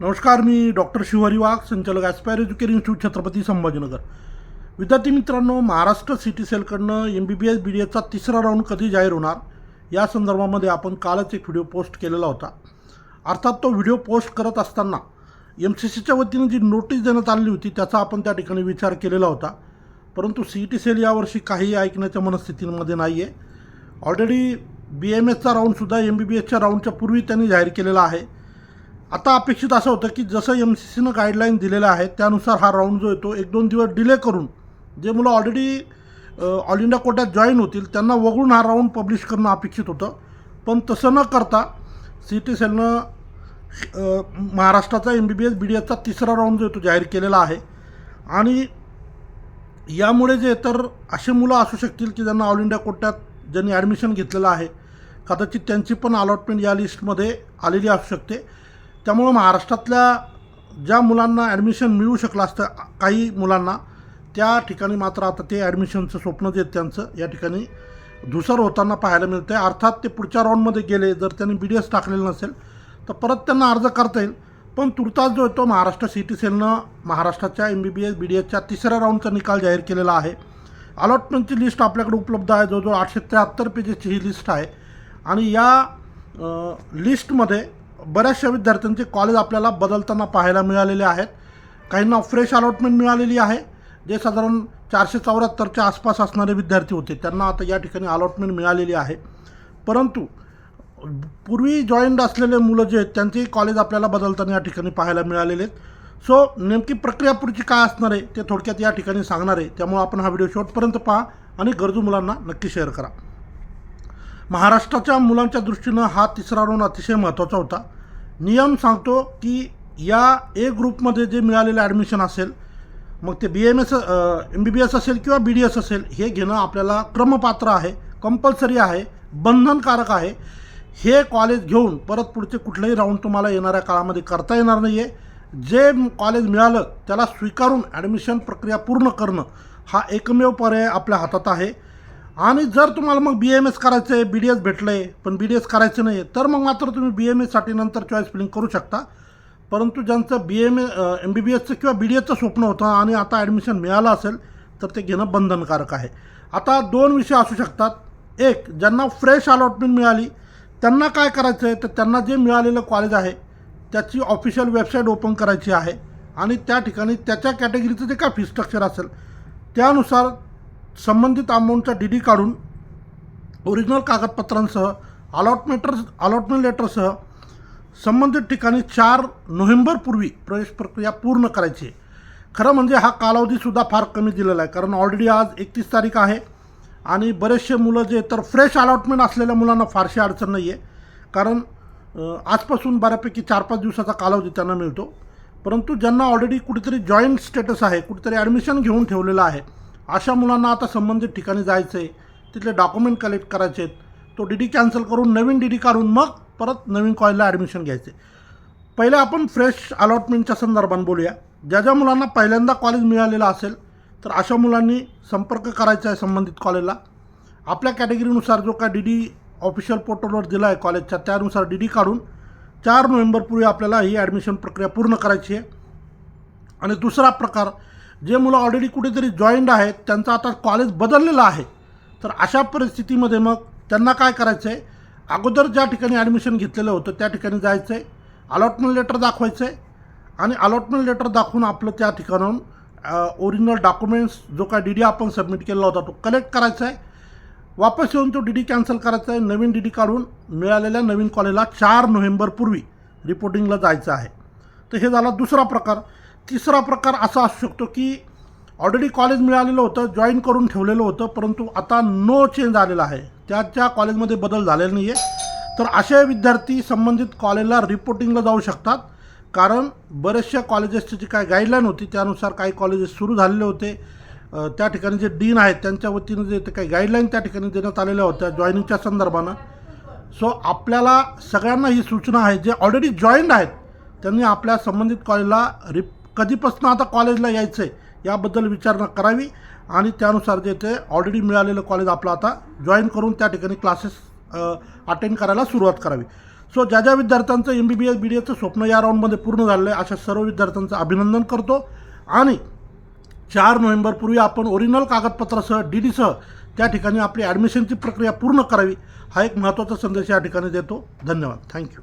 नमस्कार मी डॉक्टर शिवहरी वाघ संचालक Aspire Education Institute Chhatrapati Sambhajinagar. विद्यार्थी मित्रांनो Maharashtra city सेलकडनं M B B S B D एसचा तिसरा राऊंड कधी जाहीर होणार? या संदर्भामध्ये आपण कालच एक व्हिडिओ पोस्ट केलेला होता. अर्थात तो व्हिडिओ पोस्ट करत असताना एम सी सीच्या वतीनं जी नोटीस देण्यात आलेली होती त्याचा आपण त्या ठिकाणी विचार केलेला होता. परंतु सी टी सेल यावर्षी काही ऐकण्याच्या मनस्थितीमध्ये नाही आहे ऑलरेडी बी एम एसचा राऊंडसुद्धा एम बी बी एसच्या राऊंडच्या पूर्वी त्यांनी जाहीर केलेला आहे. आता अपेक्षित असं होतं की जसं एम सी सीनं गाईडलाईन दिलेल्या आहेत त्यानुसार हा राऊंड जो येतो एक दोन दिवस डिले करून जे मुलं ऑलरेडी ऑल इंडिया कोट्यात जॉईन होतील त्यांना वगळून हा राऊंड पब्लिश करणं अपेक्षित होतं. पण तसं न करता सी टी सेलनं महाराष्ट्राचा M B B S B D एसचा तिसरा राऊंड जो येतो जाहीर केलेला आहे. आणि यामुळे जे तर असे मुलं असू शकतील की ज्यांना ऑल इंडिया कोट्यात ज्यांनी ॲडमिशन घेतलेलं आहे कदाचित त्यांची पण अलॉटमेंट या लिस्टमध्ये आलेली असू शकते. त्यामुळं महाराष्ट्रातल्या ज्या मुलांना ॲडमिशन मिळू शकलं असतं काही मुलांना त्या ठिकाणी मात्र आता ते ॲडमिशनचं स्वप्न जे त्यांचं. या ठिकाणी धुसर होताना पाहायला मिळतं आहे अर्थात ते पुढच्या राऊंडमध्ये गेले जर त्यांनी बी डी एस टाकलेलं नसेल तर परत त्यांना अर्ज करता येईल. पण तुर्तास जो आहे तो महाराष्ट्र सी टी सेलनं महाराष्ट्राच्या M B B S B D एसच्या तिसऱ्या राऊंडचा निकाल जाहीर केलेला आहे. अलॉटमेंटची लिस्ट आपल्याकडे उपलब्ध आहे. जवळजवळ आठशे त्र्याहत्तर पेजेसची ही लिस्ट आहे. आणि या लिस्टमध्ये बऱ्याचशा विद्यार्थ्यांचे कॉलेज आपल्याला बदलताना पाहायला मिळालेले आहेत. काहींना फ्रेश अलॉटमेंट मिळालेली आहे. जे साधारण चारशे चौऱ्याहत्तरच्या आसपास असणारे विद्यार्थी होते त्यांना आता या ठिकाणी अलॉटमेंट मिळालेली आहे. परंतु पूर्वी जॉईंड असलेले मुलं जे आहेत त्यांचेही कॉलेज आपल्याला बदलताना या ठिकाणी पाहायला मिळालेले आहेत. सो नेमकी प्रक्रिया पुढची काय असणार आहे ते थोडक्यात या ठिकाणी सांगणार आहे. त्यामुळे आपण हा व्हिडिओ शेवटपर्यंत पहा आणि गरजू मुलांना नक्की शेअर करा. महाराष्ट्राच्या मुलांच्या दृष्टीनं हा तिसरा राऊंड अतिशय महत्त्वाचा होता. नियम सांगतो की या ए ग्रुपमध्ये जे मिळालेलं ॲडमिशन असेल मग ते B M S M B B S असेल किंवा बी डी एस असेल हे घेणं आपल्याला क्रमपात्र आहे कंपल्सरी आहे बंधनकारक आहे. हे कॉलेज घेऊन परत पुढचे कुठलंही राऊंड तुम्हाला येणाऱ्या काळामध्ये करता येणार नाही आहे जे कॉलेज मिळालं त्याला स्वीकारून ॲडमिशन प्रक्रिया पूर्ण करणं हा एकमेव पर्याय आपल्या हातात आहे. आणि जर तुम्हाला मग बी एम एस करायचं आहे बी डी एस भेटलं आहे पण बी डी एस करायचं नाही तर मग मात्र तुम्ही बी एम एससाठी नंतर चॉईस फिलिंग करू शकता. परंतु ज्यांचं बी एम ए एम बी बी एसचं किंवा बी डी एसचं स्वप्न होतं आणि आता ॲडमिशन मिळालं असेल तर ते घेणं बंधनकारक आहे. आता दोन विषय असू शकतात. एक ज्यांना फ्रेश अलॉटमेंट मिळाली त्यांना काय करायचं आहे? तर त्यांना जे मिळालेलं कॉलेज आहे त्याची ऑफिशियल वेबसाईट ओपन करायची आहे. आणि त्या ठिकाणी त्याच्या कॅटेगरीचं जे काय फी स्ट्रक्चर असेल त्यानुसार संबंधित अमाऊंटचा डी डी काढून ओरिजिनल कागदपत्रांसह अलॉटमेटर अलॉटमेंट लेटरसह संबंधित ठिकाणी चार नोव्हेंबरपूर्वी प्रवेश प्रक्रिया पूर्ण करायची. खरं म्हणजे हा कालावधीसुद्धा फार कमी दिलेला आहे कारण ऑलरेडी आज एकतीस तारीख आहे आणि बरेचसे मुलं जे तर फ्रेश अलॉटमेंट असलेल्या मुलांना फारशी अडचण नाही आहे कारण आजपासून बऱ्यापैकी चार पाच दिवसाचा कालावधी त्यांना मिळतो. परंतु ज्यांना ऑलरेडी कुठेतरी जॉईंट स्टेटस आहे कुठेतरी ॲडमिशन घेऊन ठेवलेलं आहे अशा मुलांना आता संबंधित ठिकाणी जायचं आहे तिथले डॉक्युमेंट कलेक्ट करायचे आहेत तो डी डी कॅन्सल करून नवीन डी डी काढून मग परत नवीन कॉलेजला ॲडमिशन घ्यायचे. पहिले आपण फ्रेश अलॉटमेंटच्या संदर्भात बोलूया. ज्या ज्या मुलांना पहिल्यांदा कॉलेज मिळालेलं असेल तर अशा मुलांनी संपर्क करायचा आहे संबंधित कॉलेजला आपल्या कॅटेगरीनुसार जो काय डी डी ऑफिशियल पोर्टलवर दिला आहे कॉलेजच्या त्यानुसार डी डी काढून चार नोव्हेंबरपूर्वी आपल्याला ही ॲडमिशन प्रक्रिया पूर्ण करायची आहे. आणि दुसरा प्रकार जे मुलं ऑलरेडी कुठेतरी जॉईंड आहेत त्यांचं आता कॉलेज बदललेलं आहे. तर अशा परिस्थितीमध्ये मग त्यांना काय करायचं आहे अगोदर ज्या ठिकाणी ॲडमिशन घेतलेलं होतं त्या ठिकाणी जायचं आहे अलॉटमेंट लेटर दाखवायचं आहे आणि अलॉटमेंट लेटर दाखवून आपलं त्या ठिकाणाहून ओरिजिनल डॉक्युमेंट्स जो काय डी डी आपण सबमिट केलेला होता तो कलेक्ट करायचा आहे वापस येऊन तो डी डी कॅन्सल करायचा आहे नवीन डी डी काढून मिळालेल्या नवीन कॉलेजला चार नोव्हेंबरपूर्वी रिपोर्टिंगला जायचं आहे. तर हे झाला दुसरा प्रकार. तिसरा प्रकार असा असू शकतो की ऑलरेडी कॉलेज मिळालेलं होतं जॉईन करून ठेवलेलं होतं परंतु आता नो चेंज आलेला आहे. त्याच्या कॉलेजमध्ये बदल झालेला नाही आहे तर असे विद्यार्थी संबंधित कॉलेजला रिपोर्टिंगला जाऊ शकतात. कारण बरेचशा कॉलेजेसची जी काय गाईडलाईन होती त्यानुसार काही कॉलेजेस सुरू झालेले होते. त्या ठिकाणी जे डीन आहेत त्यांच्या वतीनं जे काही गाईडलाईन त्या ठिकाणी देण्यात आलेल्या होत्या जॉईनिंगच्या संदर्भानं. सो आपल्याला सगळ्यांना ही सूचना आहे जे ऑलरेडी जॉईंड आहेत त्यांनी आपल्या संबंधित कॉलेजला रिप कधीपासून आता कॉलेजला यायचं आहे याबद्दल विचारणा करावी आणि त्यानुसार जे ते ऑलरेडी मिळालेलं कॉलेज आपलं आता जॉईन करून त्या ठिकाणी क्लासेस अटेंड करायला सुरुवात करावी. सो ज्या ज्या विद्यार्थ्यांचं M B B S B D एचं स्वप्न या राऊंडमध्ये पूर्ण झालं आहे अशा सर्व विद्यार्थ्यांचं अभिनंदन करतो. आणि चार नोव्हेंबरपूर्वी आपण ओरिजिनल कागदपत्रासह डी डीसह त्या ठिकाणी आपली ॲडमिशनची प्रक्रिया पूर्ण करावी हा एक महत्त्वाचा संदेश या ठिकाणी देतो. धन्यवाद. थँक्यू